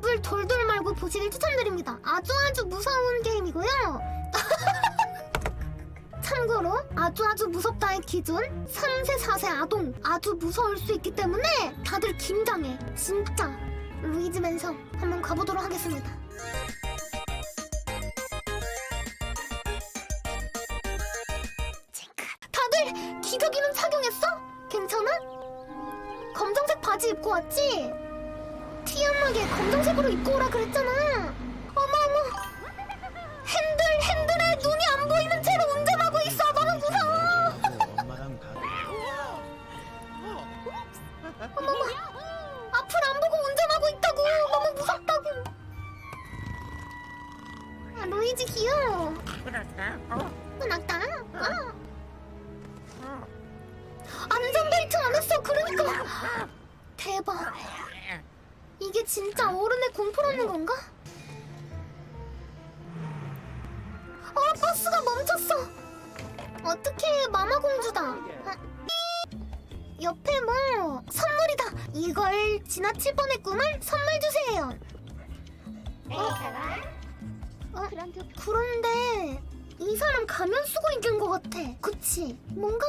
입을 돌돌 말고 보시길 추천드립니다. 아주 아주 무서운 게임이고요. 참고로 아주 아주 무섭다의 기준 3세 4세 아동 아주 무서울 수 있기 때문에 다들 긴장해 진짜 루이즈 맨션 한번 가보도록 하겠습니다. 다들 기저귀는 착용했어? 괜찮아? 검정색 바지 입고 왔지? 티안하게 검정색으로 입고 오라 그랬잖아. 어머 어머. 핸들 핸들에 눈이 안 보이는 채로 운전하고 있어. 너무 무서워. 엄마랑 가. 어머머. 앞을 안 보고 운전하고 있다고. 너무 무섭다고. 아 루이지 귀여워. 끝났다 아. 안전벨트 안 했어. 그러니까. 대박 이게 진짜 어른의 공포라는 건가? 어 버스가 멈췄어. 어떻게 마마 공주다. 아, 옆에 뭐 선물이다. 이걸 지나칠 뻔했구만. 선물 주세요. 어, 그런데 이 사람 가면 쓰고 있는 것 같아 그치 뭔가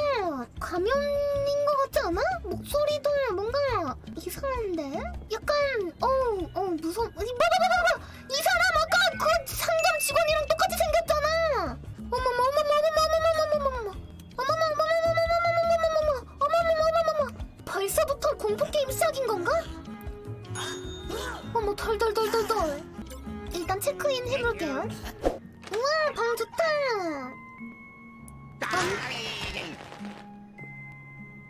가면인 것 같지 않아? 목소리도 뭔가 이상한데 약간 어우 어우 무서워 이 봐봐 봐봐 이 사람 아까 그 상점 직원이랑 똑같이 생겼잖아 어머머 어머머 어머머 어머머 어머머 어머머 어머머 어머머머머머머머머머머머머 벌써부터 공포 게임 시작인 건가? 어머 덜덜덜덜덜 일단 체크인 해볼게요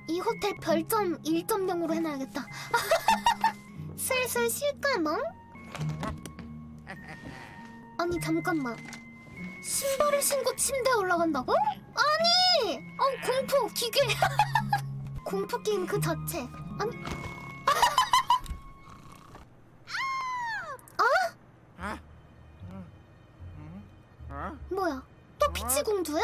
이 호텔 별점 1.0으로 해놔야겠다 슬슬 쉴까 너? 아니 잠깐만 신발을 신고 침대에 올라간다고? 아니! 어 공포 기계 공포 게임 그 자체 아니 아? 뭐야 또 피치 공주야?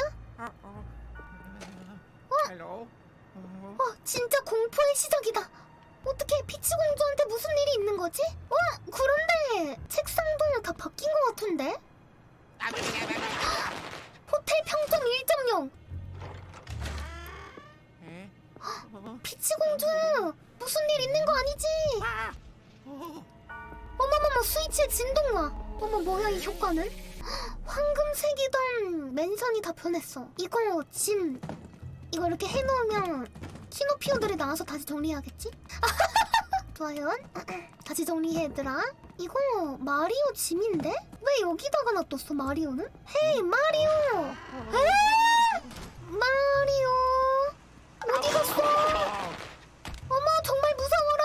헬로. 어, 진짜 공포의 시작이다. 어떻게 피치 공주한테 무슨 일이 있는 거지? 어, 그런데 책상도 다 바뀐 것 같은데? 호텔 평점 1.0. 피치 공주, 무슨 일 있는 거 아니지? 어머머머, 스위치의 진동화. 어머, 뭐야 이 효과는? 황금색이던 맨션이 다 변했어. 이거 짐 이거 이렇게 해놓으면 키노피오들이 나와서 다시 정리해야겠지? 좋아요. 다시 정리해 얘들아. 이거 마리오 짐인데? 왜 여기다가 놔뒀어 마리오는? 헤이 마리오! 에? 마리오! 어디 갔어? 어머 정말 무서워라!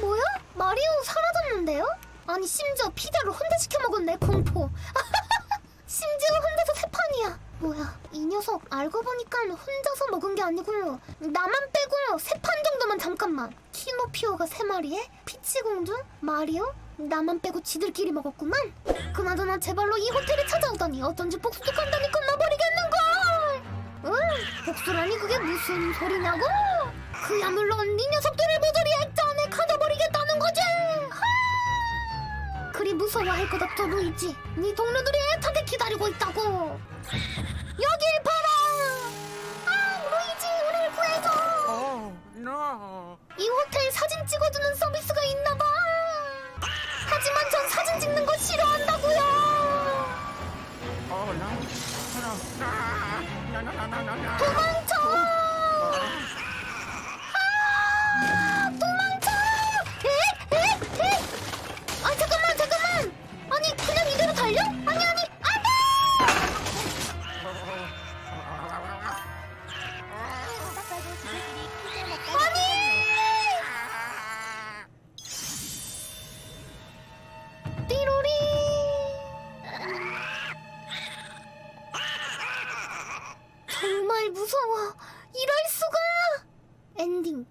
뭐야? 마리오 사라졌는데요? 아니 심지어 피자를 혼자 시켜 먹었네 공포. 심지어 혼자서 세 판이야. 뭐야, 이 녀석 알고 보니까 혼자서 먹은 게 아니고 나만 빼고 세판 정도만 잠깐만. 키노피오가 세 마리에 피치 공주, 마리오, 나만 빼고 지들끼리 먹었구만. 그나저나 제발로 이 호텔에 찾아오다니 어쩐지 복수도 간단히 끝나버리겠는걸. 응, 복수라니 그게 무슨 소리냐고? 그야말로 네 녀석들을 모조 그리 무서워할 것 없어 루이지? 네 동료들이 애타게 기다리고 있다고. 여길 봐라! 아 루이지 우리를 구해줘! Oh. 이 호텔 사진 찍어주는 서비스가 있나봐. 하지만 전 사진 찍는 거 싫어한다고요. Oh. No. 도망가 무서워. 이럴 수가! 엔딩.